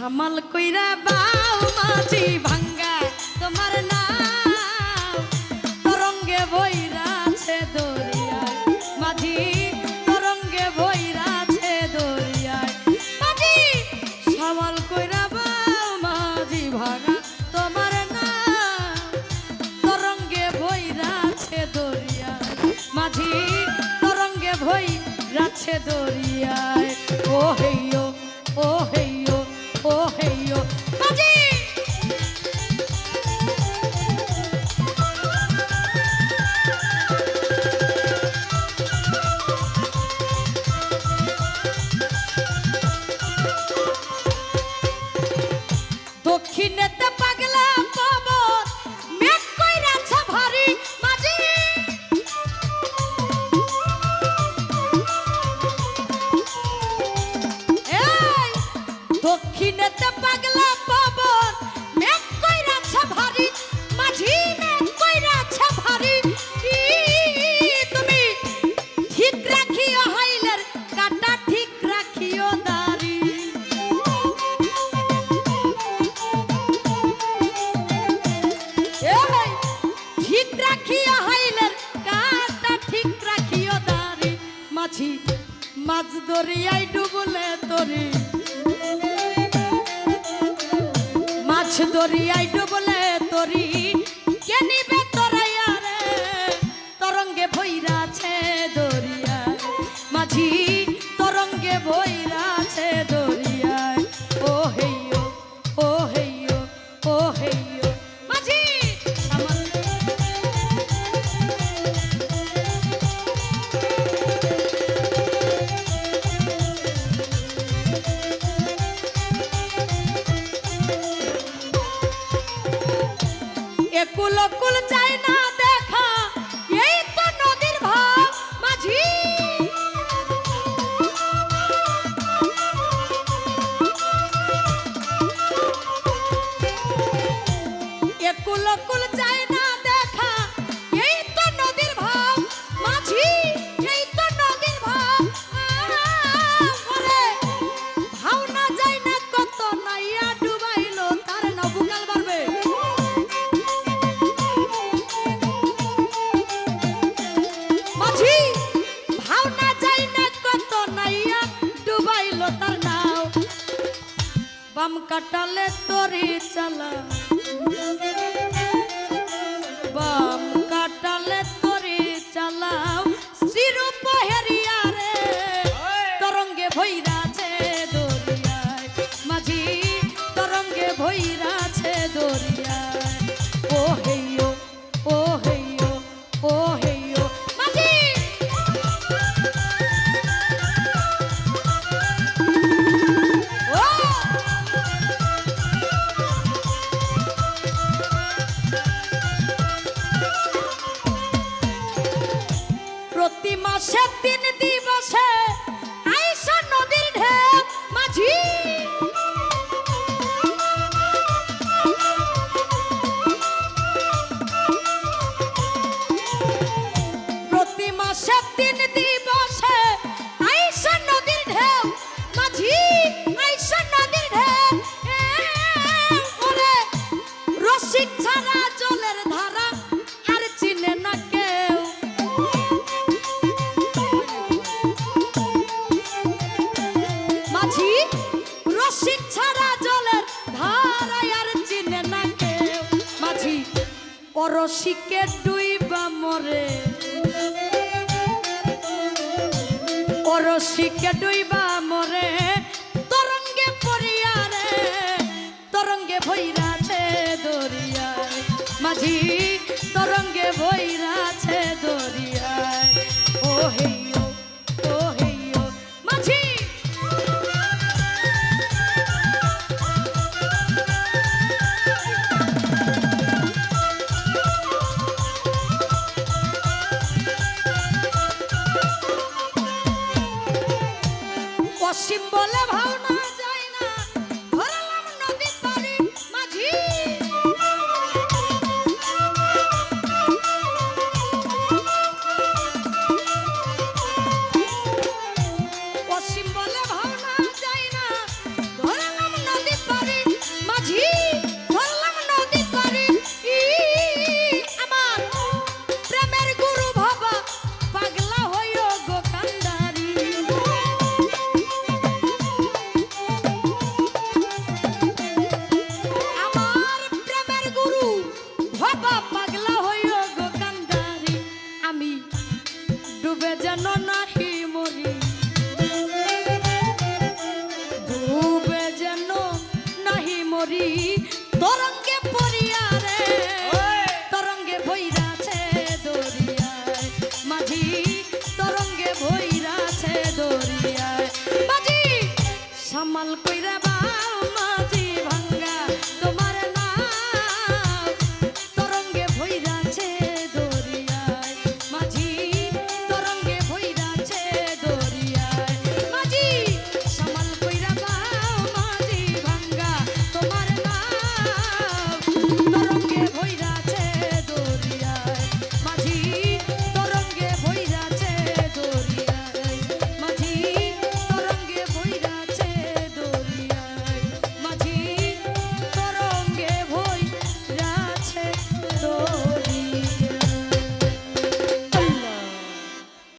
সামাল কইরা বাউ মাঝি ভাঙ্গা তোমার নাম। তরঙ্গে বইরাছে দরিয়ায়, মাঝি, তরঙ্গে বইরাছে দরিয়ায়। মাঝি কইরা বাউ মাঝি ভাঙ্গা তোমার নাম। তরঙ্গে বইরাছে দরিয়ায়, মাঝি, তরঙ্গে রাছে দরিয়ায়। ও হেইয়ো দক্ষিণেতে পাগলা মাঝি মেঘ কইরাছে তুমি ঠিক রাখিও হাইলের কাটা, ঠিক রাখিও দাড়ি। ঠিক রাখিয়া হাইলের কাটা, ঠিক রাখিও মাঝি মাছ দরিয়াই ডুবলে তরি। মাছ দরিয়াই ডুবলে তরি। কে নিবে তরাইয়া রে তরঙ্গে ভৈরাছে দরিয়ায়। মাঝি, তরঙ্গে ভৈরাছে দরিয়ায়। ও হেইয়ো ও হেইয়ো ও হেইয়ো। একুল কুল চাই বাম কাটালে তরি চালা। অরসিকে ডুইবা মরে। পরশিকে ডুইবা মরে। তরঙ্গে পড়িয়া রে তরঙ্গে ভৈরাছে দরিয়ায়। মাঝি Ella no nada.